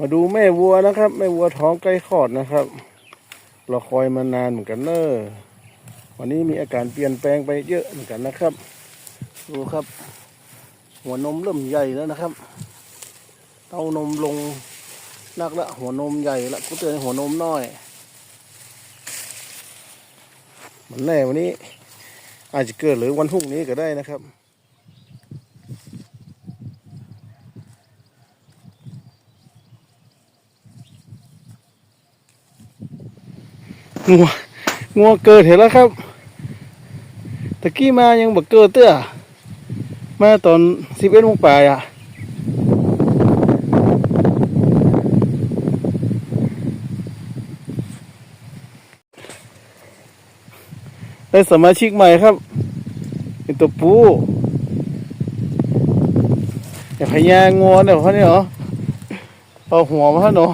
มาดูแม่วัวนะครับ แม่วัวท้องใกล้คลอดนะครับ เราคอยมานานเหมือนกันเนอะวันนี้มีอาการเปลี่ยนแปลงไปเยอะเหมือนกันนะครับ ดูครับ หัวนมเริ่มใหญ่แล้วนะครับ เต้านมลงนักละหัวนมใหญ่ละกูเตือนหัวนมน้อยมันแน่วันนี้ อาจจะเกิดหรือวันพรุ่งนี้ก็ได้นะครับ งัวงัวเกิดเห็นแล้วครับตะกี้มายังบักเกิดเตื้อมาตอนสิบเอ็ดโมงปลายอะได้สมาชิกใหม่ครับเป็นตัวปูอย่าพยางงัวเนี่ยเขาเนี่ยเหรอเอาหัวมาให้หนู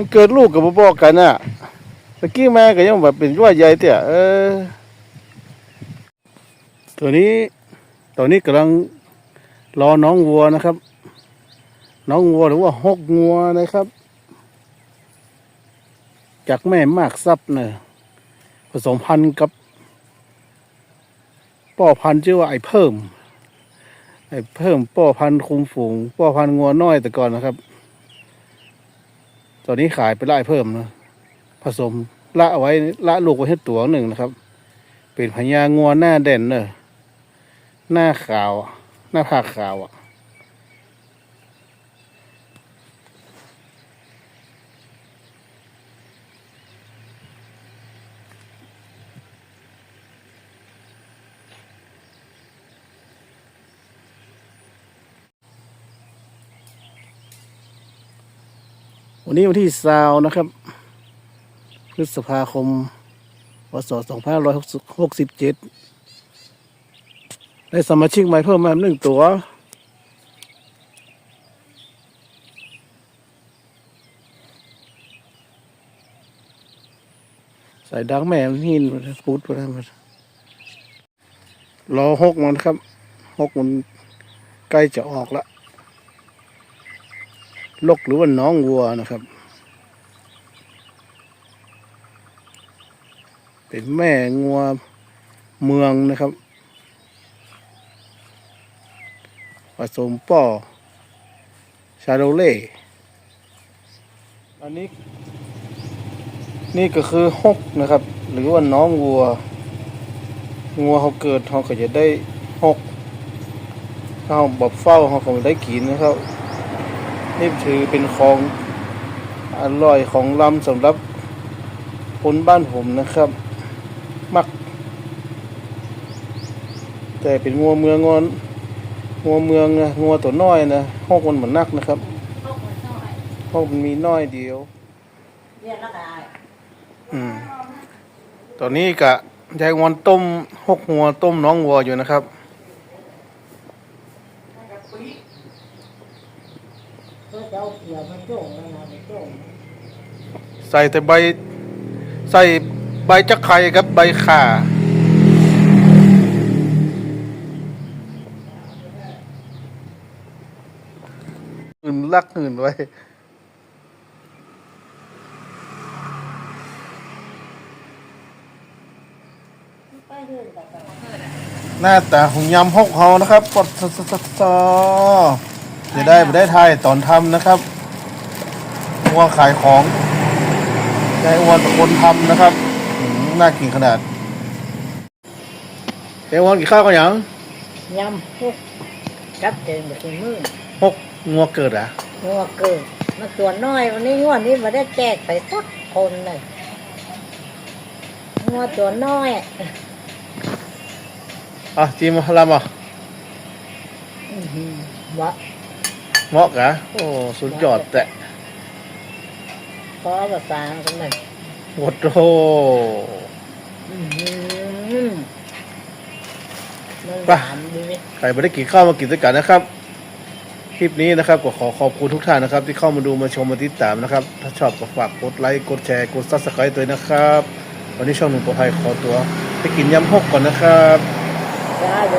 มันเกิดลูกกับบ่บอกกันอะตะกี้แมาก็ยังแบบเป็นว่าใหญ่เตี่ยเออ ตัวนี้ตัวนี้กำลังรอน้องวัวนะครับ น้องวัวหรือว่าฮกงัวนะครับ จากแม่มากซับเนอะผสมพันธุ์กับป่อพันธุ์ชื่อว่าไอ้เพิ่ม ไอ้เพิ่มป่อพันธุ์คุมฝูงป่อพันธุ์งัวน้อยแต่ก่อนนะครับ ตอนนี้ขายไปไล่เพิ่มนะผสมละเอาไว้ละลูกไว้ให้ตัวหนึ่งนะครับ เป็นพญางัวหน้าเด่นเนอะหน้าขาว หน้าผากขาวอะ วันนี้วันที่สาวนะครับ พฤษภาคมพศ2567 ได้สมาชิกใหม่เพิ่มมาหนึ่งตัว ใส่ดังแม่มันหินมันพูดไปแล้วมันรอหกมันครับหกมันใกล้จะออกละ ลกหรือว่าน้องวัวนะครับ เป็นแม่งัวเมืองนะครับผสมป่อชาโดเล่อันนี้ นี่ก็คือฮกนะครับ หรือว่าน้องวัว งัวเขาเกิดเขาก็จะได้ฮกเขาบบเฝ้าเขาก็ไม่ได้กินนะครับ นี่ถือเป็นของอร่อยของลำสำหรับคนบ้านผมนะครับ มัก แต่เป็นงัวเมืองงอนงัวเมืองนะงัวตัวน้อยนะห้องคนเหมือนนักนะครับเข้าคนน้อยห้องมันมีน้อยเดียวเรียนแล้วก็อายอืมตอนนี้กะยายงอนต้มหกงัวต้มน้องวัวอยู่นะครับ เพื่อจะเอาเกี่ยวมาโจ้งมามาโจ้งใส่แต่ใบ ใส่ใบจักไข่กับใบข่า อื่นลักอื่นไว้ ไปเรื่อยแต่ก็หน้าตาของยำฮกเฮานะครับปดสสสส จะได้ไม่ได้ทายตอนทำนะครับวัวขายของยายอ้วนเป็นคนทำนะครับอืมน่ากินขนาดยายอ้วนกินข้าวกันยังยำพวกจับเจนแบบมือฮกงัวเกิดอะงัวเกิดมาตัวน้อยวันนี้งวดนี้มาได้แจกไปสักคนเลยงัวตัวน้อยอะจีมลำอะอื้อหือวะ เหมาะกะโอ้สุดยอดแต่ขอภาษากันหน่อยโอ้โหอื้อหือมันหวานดีไหมใครไม่ได้กินข้าวมากินด้วยกันนะครับ คลิปนี้นะครับก็ขอขอบคุณทุกท่านนะครับ ที่เข้ามาดูมาชมมาติดตามนะครับ ถ้าชอบก็ฝากกดไลค์กดแชร์กดซับสไครต์ตัวนะครับ วันนี้ช่องหนุ่มปลอดภัยขอตัว ไปกินยำหกก่อนนะครับจ้าเดี๋ยว